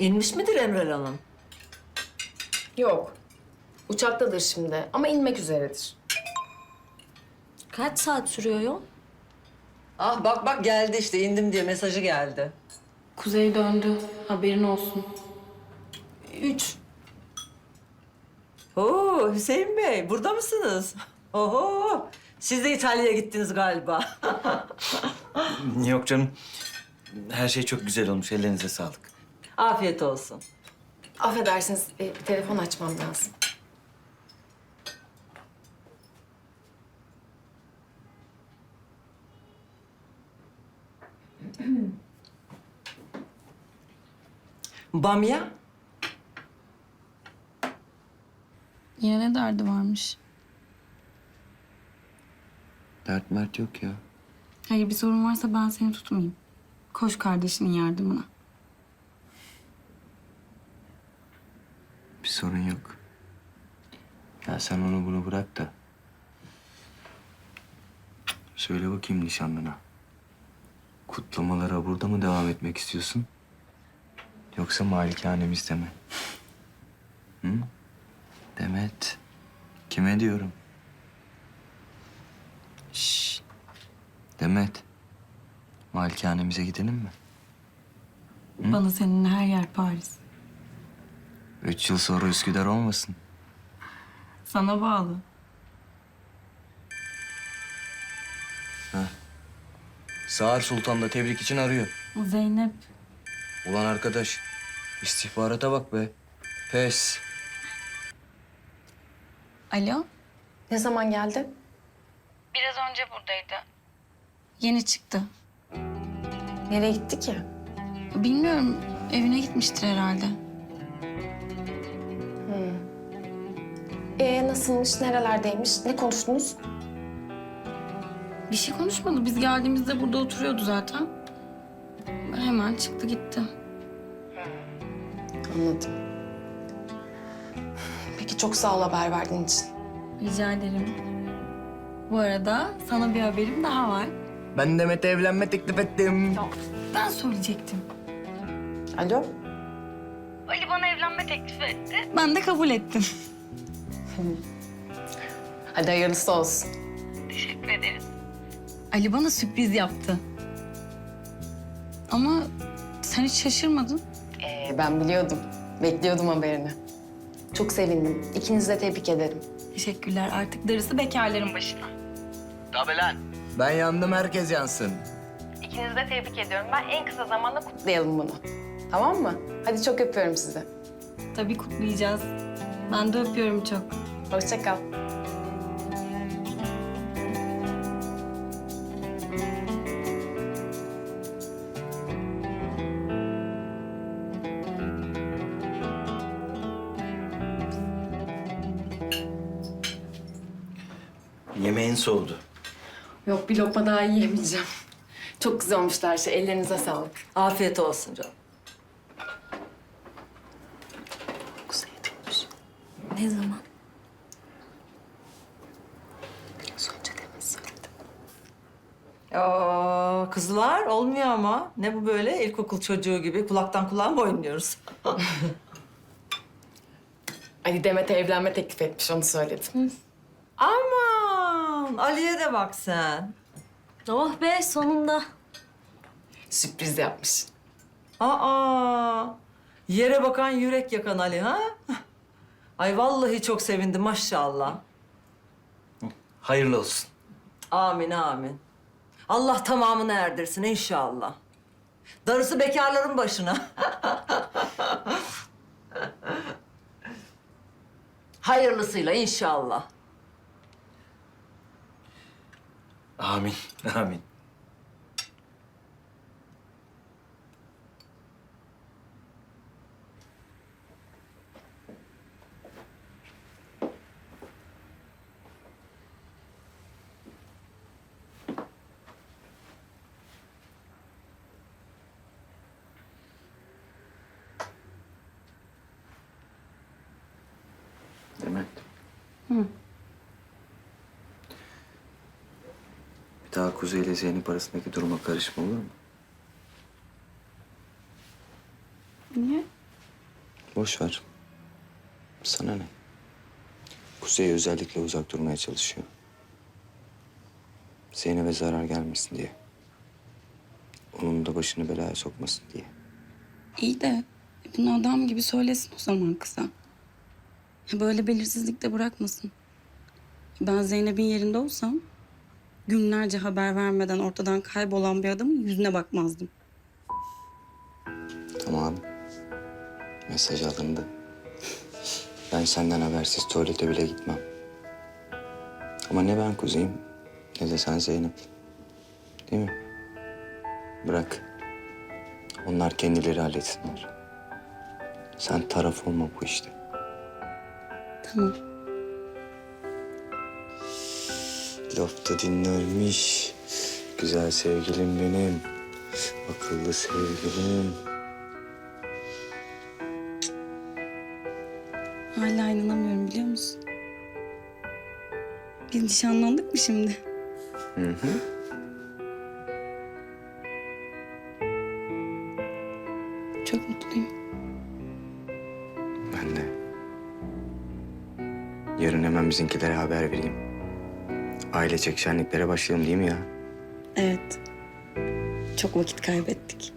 İnmiş midir Emrel Hanım? Yok. Uçaktadır şimdi ama inmek üzeredir. Kaç saat sürüyor yol? Ah bak bak geldi işte indim diye mesajı geldi. Kuzey döndü. Haberin olsun. Üç. Oo Hüseyin Bey burada mısınız? Oho siz de İtalya'ya gittiniz galiba. Yok canım. Her şey çok güzel olmuş. Ellerinize sağlık. Afiyet olsun. Affedersiniz e, bir telefon açmam lazım. Bamya? Yine ne derdi varmış? Dert mert yok ya. Hayır bir sorun varsa ben seni tutmayayım. Koş kardeşinin yardımına. Sorun yok. Ya sen onu bunu bırak da. Söyle bakayım nişanlına. Kutlamalara burada mı devam etmek istiyorsun? Yoksa malikanemizde mi? Hı? Demet. Kime diyorum? Şşş. Demet. Malikanemize gidelim mi? Bana senin her yer Paris. Üç yıl sonra Üsküdar olmasın. Sana bağlı. Sağır Sultan da tebrik için arıyor. O Zeynep. Ulan arkadaş, istihbarata bak be. Pes. Alo. Ne zaman geldi? Biraz önce buradaydı. Yeni çıktı. Nereye gitti ki? Bilmiyorum evine gitmiştir herhalde. Ee nasılmış, nerelerdeymiş, ne konuştunuz? Bir şey konuşmadı. Biz geldiğimizde burada oturuyordu zaten. Hemen çıktı gitti. Anladım. Peki çok sağ ol haber verdiğin için. Rica ederim. Bu arada sana bir haberim daha var. Ben Demet'e evlenme teklif ettim. Ben söyleyecektim. Alo? Ali bana evlenme teklif etti. Ben de kabul ettim. Hadi hayırlısı olsun. Ali bana sürpriz yaptı. Ama sen hiç şaşırmadın. Ee, ben biliyordum. Bekliyordum haberini. Çok sevindim. İkinizi de tebrik ederim. Teşekkürler. Artık darısı bekarların başına. Tabii lan. Ben yandım, herkes yansın. İkinizi de tebrik ediyorum. Ben en kısa zamanda kutlayalım bunu. Tamam mı? Hadi çok öpüyorum sizi. Tabii kutlayacağız. Ben de öpüyorum çok. Hoşça kal. Yemeğin soğudu. Yok bir lokma daha yiyemeyeceğim. Çok güzel olmuştu her şey. Ellerinize sağlık. Afiyet olsun canım. Ne zaman? Biraz önce demin söyledim. Aa, kızlar olmuyor ama. Ne bu böyle ilkokul çocuğu gibi kulaktan kulağa mı oynuyoruz? Ali Demet'e evlenme teklif etmiş onu söyledim. Aman Ali'ye de bak sen. Oh be sonunda. Sürpriz yapmış. Aa, yere bakan yürek yakan Ali ha? Ay vallahi çok sevindim maşallah. Hayırlı olsun. Amin amin. Allah tamamını erdirsin inşallah. Darısı bekarların başına. Hayırlısıyla inşallah. Amin, amin. Demet. Bir daha Kuzey ile Zeynep arasındaki duruma karışma olur mu? Niye? Boş ver. Sana ne? Kuzey özellikle uzak durmaya çalışıyor. Zeynep'e zarar gelmesin diye. Onun da başını belaya sokmasın diye. İyi de bunu adam gibi söylesin o zaman kıza. Böyle belirsizlikte bırakmasın. Ben Zeynep'in yerinde olsam günlerce haber vermeden ortadan kaybolan bir adamın yüzüne bakmazdım. Tamam. Mesaj alındı. Ben senden habersiz tuvalete bile gitmem. Ama ne ben kuzeyim ne de sen Zeynep. Değil mi? Bırak. Onlar kendileri halletsinler. Sen taraf olma bu işte. Tamam. Lafta dinlermiş. Güzel sevgilim benim. Akıllı sevgilim. Hala inanamıyorum biliyor musun? Biz nişanlandık mı şimdi? Hı hı. Çok mutluyum. Ben de. Yarın hemen bizimkilere haber vereyim. Ailecek şenliklere başlayalım değil mi ya? Evet. Çok vakit kaybettik.